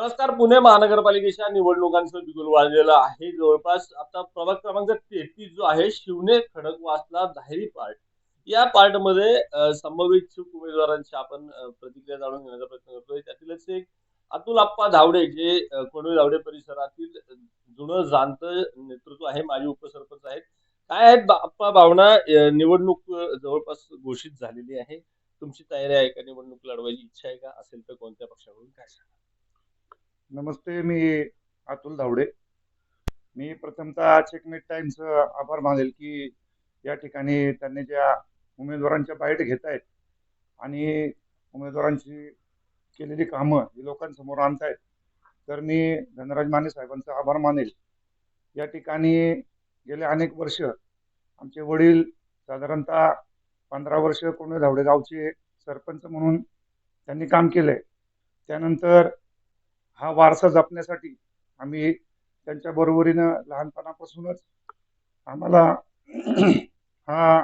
नमस्कार पुणे महानगरपालिकेच्या निवडणुकांचं बिगुल वाजलेलं आहे. जवळपास आता प्रभाग क्रमांक तेहतीस जो आहे शिवने खडकवासला दाहेरी पार्ट या पार्टमध्ये संभवित संभाव्य इच्छुक उमेदवारांची आपण प्रतिक्रिया जाणून घेण्याचा प्रयत्न करतोय. त्यातीलच एक अतुल आप्पा धावडे जे कोणवे धावडे परिसरातील जुनं जाणतं नेतृत्व आहे माजी उपसरपंच आहेत. काय आहेत बा- आप्पा भावना? निवडणूक जवळपास घोषित झालेली आहे. तुमची तयारी आहे का? निवडणूक लढवायची इच्छा आहे का? असेल तर कोणत्या पक्षाकडून? काय सांगा नमस्ते मी अतुल धावडे. मी प्रथमतः चेकमेट टाइम्स आभार मानेल की या ठिकाणी त्यांनी ज्या उमेदवारांच्या बाईट घेत आहेत आणि उमेदवारांची केलेली कामं ही लोकांसमोर आणतायत तर मी धनराज माने साहेबांचा आभार मानेल. या ठिकाणी गेले अनेक वर्ष आमचे वडील साधारणतः पंधरा वर्ष कोणे धावडे गावचे सरपंच म्हणून त्यांनी काम केलंय. त्यानंतर हा वारसा जपण्यासाठी आम्ही त्यांच्या बरोबरीनं लहानपणापासूनच आम्हाला हा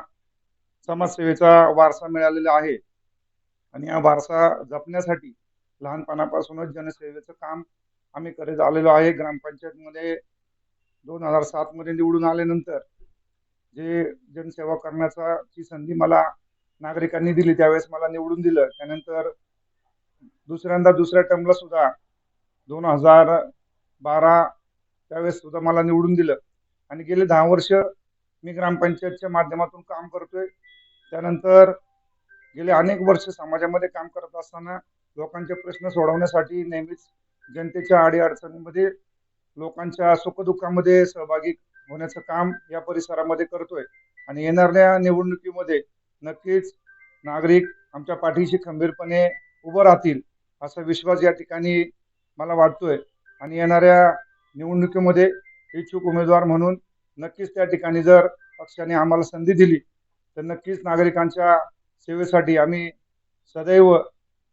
समाजसेवेचा वारसा मिळालेला आहे. आणि हा वारसा जपण्यासाठी लहानपणापासूनच जनसेवेचं काम आम्ही करत आलेलो आहे. ग्रामपंचायतमध्ये दोन हजार सातमध्ये निवडून आल्यानंतर जे जनसेवा करण्याचा जी संधी मला नागरिकांनी दिली त्यावेळेस मला निवडून दिलं. त्यानंतर दुसऱ्यांदा दुसऱ्या टर्मला सुद्धा दोन हजार बारा त्यावेळेस सुद्धा मला निवडून दिलं. आणि गेले दहा वर्ष मी ग्रामपंचायतच्या माध्यमातून काम करतोय. त्यानंतर गेले अनेक वर्ष समाजामध्ये काम करत असताना लोकांचे प्रश्न सोडवण्यासाठी नेहमीच जनतेच्या अडीअडचणीमध्ये लोकांच्या सुखदुःखामध्ये सहभागी होण्याचं काम या परिसरामध्ये करतोय. आणि येणाऱ्या निवडणुकीमध्ये नक्कीच नागरिक आमच्या पाठीशी खंबीरपणे उभं राहतील असा विश्वास या ठिकाणी मला वाटतोय. आणि येणाऱ्या निवडणुकीमध्ये इच्छुक उमेदवार म्हणून नक्कीच त्या ठिकाणी जर पक्षाने आम्हाला संधी दिली तर नक्कीच नागरिकांच्या सेवेसाठी आम्ही सदैव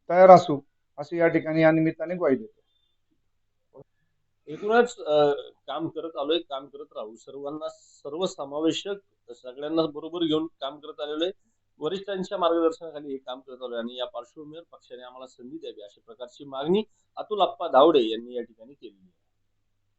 तयार असू असे या ठिकाणी या निमित्ताने ग्वाही देतो. एकूणच काम करत आलोय काम करत राहू. सर्वांना सर्वसमावेशक सगळ्यांना बरोबर घेऊन काम करत आलेलो आहे वरिष्ठांच्या मार्गदर्शनाखाली हे काम करत आलो आणि या पार्श्वभूमीवर पक्षाने आम्हाला संधी द्यावी अशा प्रकारची मागणी अतुल आप्पा धावडे यांनी या ठिकाणी केली आहे.